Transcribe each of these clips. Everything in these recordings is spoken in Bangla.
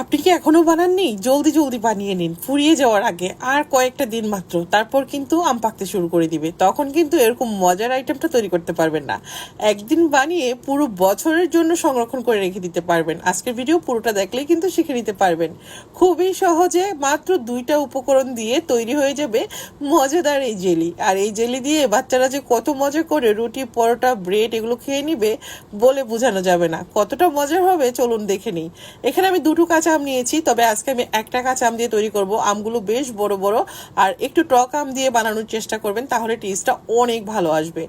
আপনি কি এখনও বানাননি? জলদি জলদি বানিয়ে নিন। ফুরিয়ে যাওয়ার আগে আর কয়েকটা দিন মাত্র। তারপর কিন্তু আম পাকতে শুরু করে দিবে। তখন কিন্তু এরকম মজার আইটেমটা তৈরি করতে পারবেন না। একদিন বানিয়ে পুরো বছরের জন্য সংরক্ষণ করে রেখে দিতে পারবেন। আজকের ভিডিও পুরোটা দেখলেই কিন্তু শিখে নিতে পারবেন। খুবই সহজে মাত্র দুইটা উপকরণ দিয়ে তৈরি হয়ে যাবে মজাদার এই জেলি। আর এই জেলি দিয়ে বাচ্চারা যে কত মজা করে রুটি, পরোটা, ব্রেড এগুলো খেয়ে নিবে বলে বোঝানো যাবে না। কতটা মজার হবে চলুন দেখে নিই। এখানে আমি দুটো কাঁচা আম নিয়েছি, তবে আজকে আমি একটা কাঁচা আম দিয়ে তৈরি করব। আমগুলো বেশ বড় বড়, আর একটু টক আম দিয়ে বানানোর চেষ্টা করবেন, তাহলে টেস্টটা অনেক ভালো আসবে।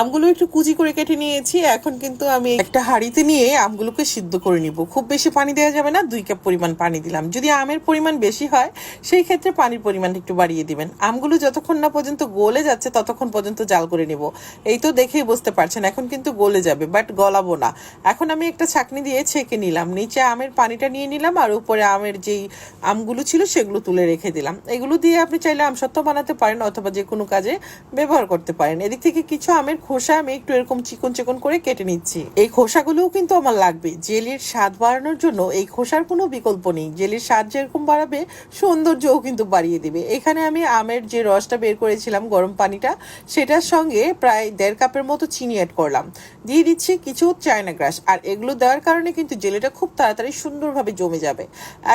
আমগুলো একটু কুচি করে কেটে নিয়েছি, এখন কিন্তু আমি একটা হাঁড়িতে নিয়ে আমগুলোকে সিদ্ধ করে নিব। খুব বেশি পানি দেওয়া যাবে না, দুই কাপ পরিমাণ পানি দিলাম। যদি আমের পরিমাণ বেশি হয়, সেই ক্ষেত্রে পানির পরিমাণ একটু বাড়িয়ে দিবেন। আমগুলো যতক্ষণ না পর্যন্ত গলে যাচ্ছে, ততক্ষণ পর্যন্ত জাল করে নিব। এই তো দেখেই বুঝতে পারছেন, এখন কিন্তু গলে যাবে, বাট গলাবো না। এখন আমি একটা ছাকনি দিয়ে ছেঁকে নিলাম। নিচে আমের পানিটা নিয়ে নিলাম আর উপরে আমের যেই আমগুলো ছিল সেগুলো তুলে রেখে দিলাম। এগুলো দিয়ে আপনি চাইলে আম আমসত্ত্ব বানাতে পারেন অথবা যে কোনো কাজে ব্যবহার করতে পারেন। এদিক থেকে কিছু আমের খোসা আমি একটু এরকম চিকন চিকন করে কেটে নিচ্ছি। এই খোসাগুলোও কিন্তু আমার লাগবে। জেলির স্বাদ বাড়ানোর জন্য এই খোসার কোনো বিকল্প নেই। জেলির স্বাদ যেরকম বাড়াবে, সৌন্দর্যও কিন্তু বাড়িয়ে দিবে। এখানে আমি আমের যে রসটা বের করেছিলাম, গরম পানিটা, সেটার সঙ্গে প্রায় দেড় কাপের মতো চিনি অ্যাড করলাম। দিয়ে দিচ্ছি কিছু চায়না গ্রাস। আর এগুলো দেওয়ার কারণে কিন্তু জেলিটা খুব তাড়াতাড়ি সুন্দরভাবে জমে যাবে।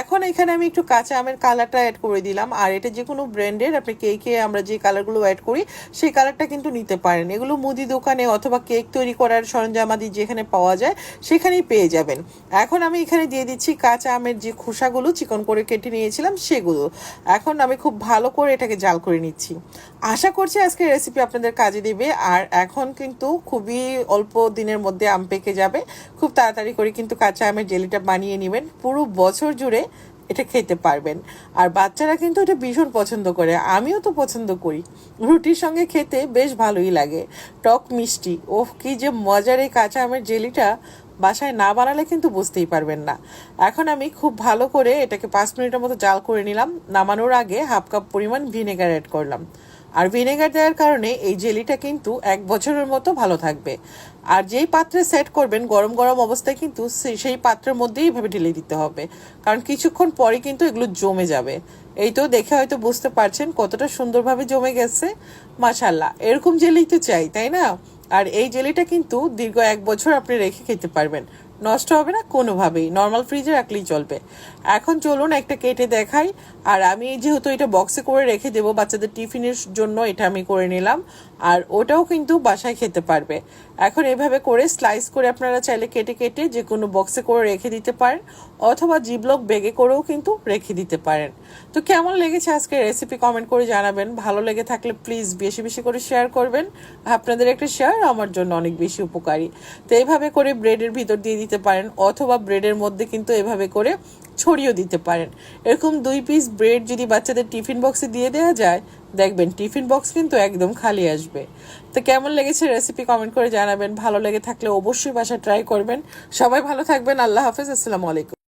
এখন এখানে আমি একটু কাঁচা আমের কালারটা অ্যাড করে দিলাম। আর এটা যে কোনো ব্র্যান্ডের আপনি কেকে আমরা যে কালারগুলো অ্যাড করি, সেই কালারটা কিন্তু নিতে পারেন। এগুলো মুদি দোকানে অথবা কেক তৈরি করার সরঞ্জামাদি যেখানে পাওয়া যায়, সেখানেই পেয়ে যাবেন। এখন আমি এখানে দিয়ে দিচ্ছি কাঁচা আমের যে খোসাগুলো, চিকন করে কেটে নিয়েছিলাম, সেগুলো। এখন আমি খুব ভালো করে এটাকে জাল করে নিচ্ছি। আশা করছি আজকে রেসিপি আপনাদের কাজে দিবে। আর এখন কিন্তু খুবই অল্প দিনের মধ্যে আম পেকে যাবে। খুব তাড়াতাড়ি করে কিন্তু কাঁচা আমের জেলিটা বানিয়ে নেবেন। পুরো বছর জুড়ে এটা খেতে পারবেন। আর বাচ্চারা কিন্তু এটা ভীষণ পছন্দ করে, আমিও তো পছন্দ করি। রুটির সঙ্গে খেতে বেশ ভালোই লাগে। টক মিষ্টি ও কি যে মজার এই কাঁচা আমের জেলিটা বাসায় না বানালে কিন্তু বুঝতেই পারবেন না। এখন আমি খুব ভালো করে এটাকে পাঁচ মিনিটের মতো জাল করে নিলাম। নামানোর আগে হাফ কাপ পরিমাণ ভিনেগার অ্যাড করলাম। আর ভিনেগার দেওয়ার কারণে এই জেলিটা কিন্তু এক বছরের মতো ভালো থাকবে। আর যেই পাত্রে সেট করবেন গরম গরম অবস্থায় কিন্তু সেই পাত্রের মধ্যেই এইভাবে ঢেলে দিতে হবে। কারণ কিছুক্ষণ পরে কিন্তু এগুলো জমে যাবে। এই তো দেখে হয়তো বুঝতে পারছেন কতটা সুন্দরভাবে জমে গেছে। মাশাল্লাহ এরকম জেলি তো চাই, তাই না? আর এই জেলিটা কিন্তু দীর্ঘ এক বছর আপনি রেখে খেতে পারবেন। নষ্ট হবে না কোনোভাবেই। নর্মাল ফ্রিজে রাখলেই চলবে। এখন চলুন একটা কেটে দেখাই। আর আমি যেহেতু এটা বক্সে করে রেখে দেবো, বাচ্চাদের টিফিনের জন্য এটা আমি করে নিলাম। আর ওটাও কিন্তু বাসায় খেতে পারবে। এখন এভাবে করে স্লাইস করে আপনারা চাইলে কেটে কেটে যে কোনো বক্সে করে রেখে দিতে পারেন, অথবা জিবলক বেগে করেও কিন্তু রেখে দিতে পারেন। তো কেমন লেগেছে আজকে রেসিপি কমেন্ট করে জানাবেন। ভালো লেগে থাকলে প্লিজ বেশি বেশি করে শেয়ার করবেন। আপনাদের একটা শেয়ার আমার জন্য অনেক বেশি উপকারী। তো এইভাবে করে ব্রেডের ভিতর দিয়ে দিতে পারেন অথবা ব্রেডের মধ্যে কিন্তু এভাবে করে ছড়িয়েও দিতে পারেন। এরকম দুই পিস ব্রেড যদি বাচ্চাদের টিফিন বক্সে দিয়ে দেওয়া যায়, দেখবেন টিফিন বক্স কিন্তু একদম খালি আসবে। তো কেমন লেগেছে রেসিপি কমেন্ট করে জানাবেন। ভালো লেগে থাকলে অবশ্যই বাসা ট্রাই করবেন। সবাই ভালো থাকবেন। আল্লাহ হাফেজ। আসসালামু আলাইকুম।